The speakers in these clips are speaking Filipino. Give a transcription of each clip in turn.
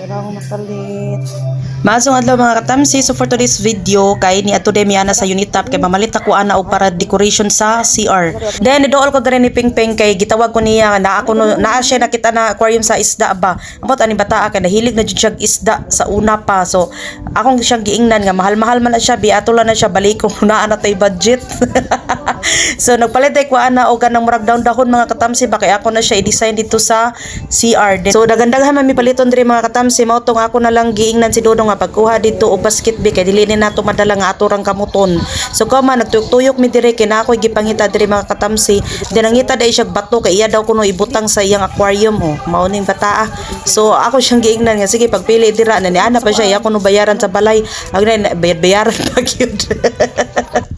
Pero ako masalit. Maasong adlaw mga katamsi, so for today's video kay ni ato mi ana sa unit top kay mamalit ako ana og para decoration sa CR. Then nidool ko diri ni Pingping kay gitawag ko niya na ako no, naa siya nakita na aquarium sa isda ba. Amot ani bata kay nahilig na jud isda sa una pa. So akong siyang giingnan nga mahal-mahal man na siya bi ato lang na siya balik ko naa na tay budget. so nagpalit ay ko ana og kanang murag down dahon mga katamsi ba ako na siya i-design dito sa CR. So dagandaghan man paliton diri mga katamsi mao tong ako na lang giingnan si Dodong nga pagkuha dito og basket bi kay dili ni nato madala nga ato rang kamuton. So ko man nagtuyok-tuyok mi diri kay na ako gipangita diri mga katamsi. Then nangita dai siya bato kay iya daw kuno ibutang sa iyang aquarium oh. Mao ning bata ah. So ako siyang giingnan nga sige pagpili dira na ni ana pa siya iya kuno bayaran sa balay. Agna bayad-bayaran pa gyud.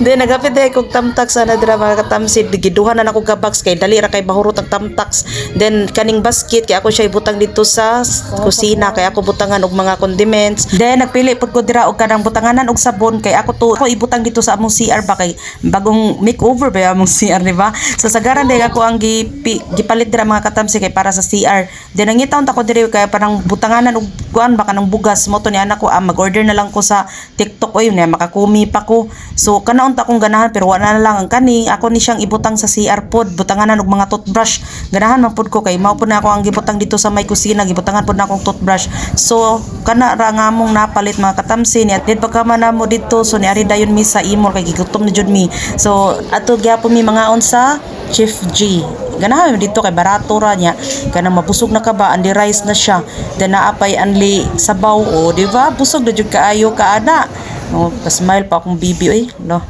Then nagapit dahil kog tamtax ana dira mga katamsid giduhan na nako box kay dali ra kay mahurot ang tamtax. Then kaning basket kay ako siya ibutang dito sa kusina kay ako butangan og mga condiments. Then nagpili pud ko dira og kanang butanganan og sabon kay ako to ako ibutang dito sa among CR ba kay bagong makeover ba among CR di ba? So sagaran dahil ako ang gipi, gipalit dira mga katamsi kay para sa CR. Then nangitaon ta ko diri kay parang butanganan og kuan baka nang bugas mo to ni anak ko ah, mag-order na lang ko sa TikTok oy na makakumi pa ko. So kanaon ta kong ganahan pero wala na lang ang kani ako ni siyang ibutang sa CR pod butanganan og mga toothbrush. Ganahan man pod ko kay mao pod na ako ang gibutang dito sa may kusina gibutangan pod na akong toothbrush. So kana ra nga mong napalit mga katamsi ni at did pa ka man namo dito so ni ari dayon mi sa imo kay gigutom na jud mi. So ato gyapon mi mga on sa Chief G ganahan dito kay barato ra niya. Kanang mabusog na ka ba andi rice na siya. Then naapay anli sabaw. O di ba? Busog na jud kaayo ka ana. Oh pa-smile pa akong bibi oy. Lo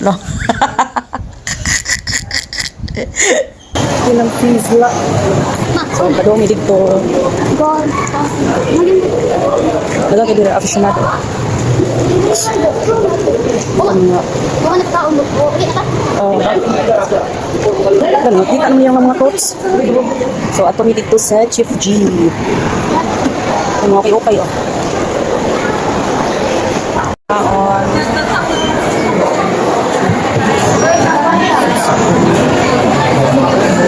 lo. Ilang fees la. so kadumi dito. Wala kay dira aficionado Bukan nagtao mo po. Okay, ata. Oh. Ganun, kita naman yung mga quotes. So, ato mi dito sa Chief G. Ano, okay, okay, oh. Kaon.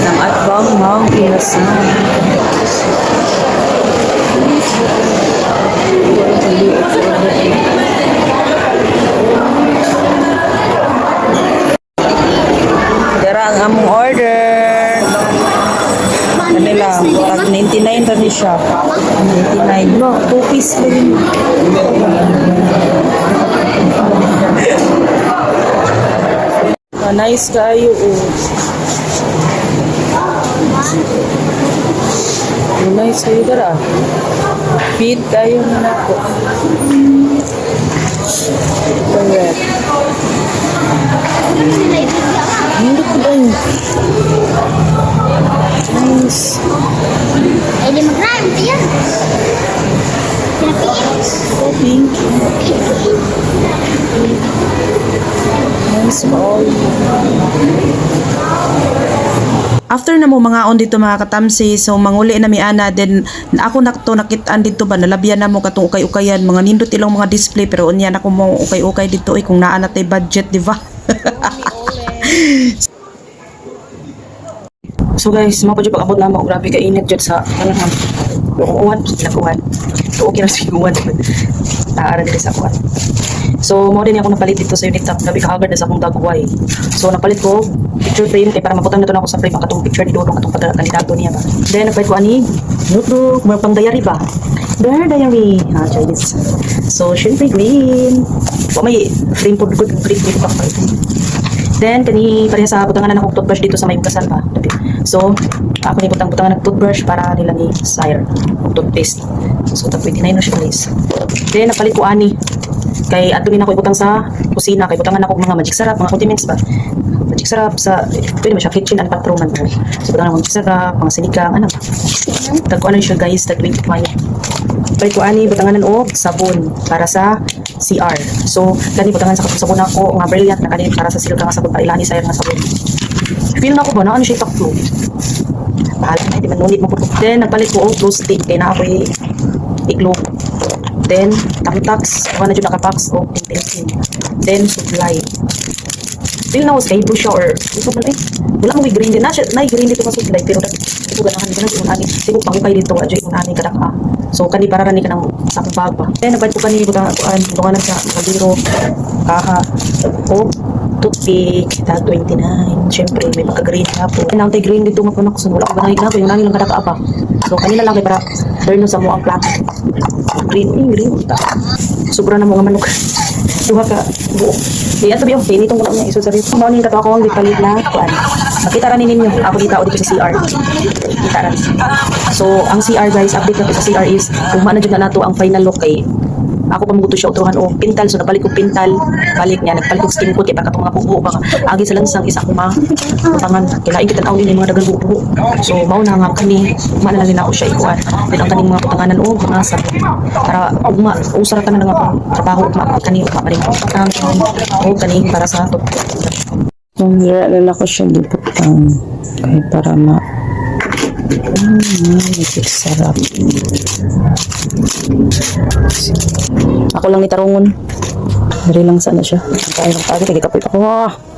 Ng atbang mang inasan. Dara ang among order. Kanila, warag 99 ra ni siya. 99. No, 2 piece lang yun. Ah, nice kayo, oh. Nice kayo dara. Feed kayo na ako. Pink. Nice ball. After na mo mga on dito mga katamsi, so manguli na mi ana then ako nakto nakitaan dito ba nalabyan na mo katong ukay-ukayan mga nindot ilang mga display pero unya na ko mo ukay-ukay dito eh kung naa na tay budget di ba? So guys, pa pag abot na mo, grabe ka init dyan sa kanang uwan, nakuwan. So okay na sa uwan. Taara dito sa kuwan. So mo din ako napalit dito sa unit top, grabe ka agad na sa akong dagway. So napalit ko picture frame kay para maputang na to na ako sa frame ang katong picture ni Dodong katong padala kandidato niya ba. Then napalit ko ani notebook, mga pang diary ba. There diary. Ah, Chinese. So syempre green. O may frame po good green dito pa. Then, kani pareha sa butangan na akong toothbrush dito sa may bukasan pa. So, ako ni butang butangan ng toothbrush para nila ni Sire. Toothpaste. So, 29 na siya guys. Then, napalit ko ani. Kay ato din ako ibutang sa kusina. Kay butangan ako mga magic sarap, mga condiments ba. Magic sarap sa, pwede mo siya kitchen and patronan mo. So, butang magic sarap, mga sinikang, ano ba? Tagko ano siya guys, tag 25. Balik ko ani, butanganan og sabon para sa CR. So, kani butangan sa sabon ako, nga brilliant na kani para sa silka nga sabon, para ilani sa nga sabon. Feel na ko ba na ano siya taklo? Bahala na, di man ngunit mo po. Then, nagpalit ko og glue stick, kaya na ako'y igloo. Then, tamtax, ako na dyan nakapax o pintin. Then, supply. Feel na ko sky blue siya or ito ba eh? Wala mo green din. Na, siya- na green dito ka supply pero ito ganahan ka na si unani. Sigo pangupay dito adyo unani ka ka. So kani para rani ka ng sa bag pa. Then nabad ko kani butang kuan dunganan sa kaldero kaha o toothpick tag 29. Syempre may pagka-green na po. Nang tay green dito nga po nak wala ko ganahin na ko yung nani lang kada pa. So kanila lang kay para turn sa mo ang plan. Green, eh, green. Sobra na mo nga manok. Duha ka buo. Di ato biyo, pinitong ko lang niya isod sa rito. Mao ning kato ako ang gipalit na kuan. Makita ra ni ninyo ako dito o dito sa CR. Kita ra. So, ang CR guys, update na sa CR is kung na dyan na nato ang final look kay ako pamuto siya utuhan o pintal. So nabalik ko pintal. Balik niya nagpalit ko skin coat kay baka mga bubo baka agi sa lansang isa ko ma utangan kinain kita na yung mga dagang bubo so mao na nga kani uma na ako siya ikuan. Then ang kaning mga utanganan o mga sa para ugma usara ka na nga pang trabaho ugma kani ugma pa rin. Ang o kani para sa to Kung nila ko siya diputang. Kaya para ma... Hmm, magic sarap. ako lang ni tarungon Dari lang sana siya. Kaya lang tayo, kaya kapoy ako. Ah!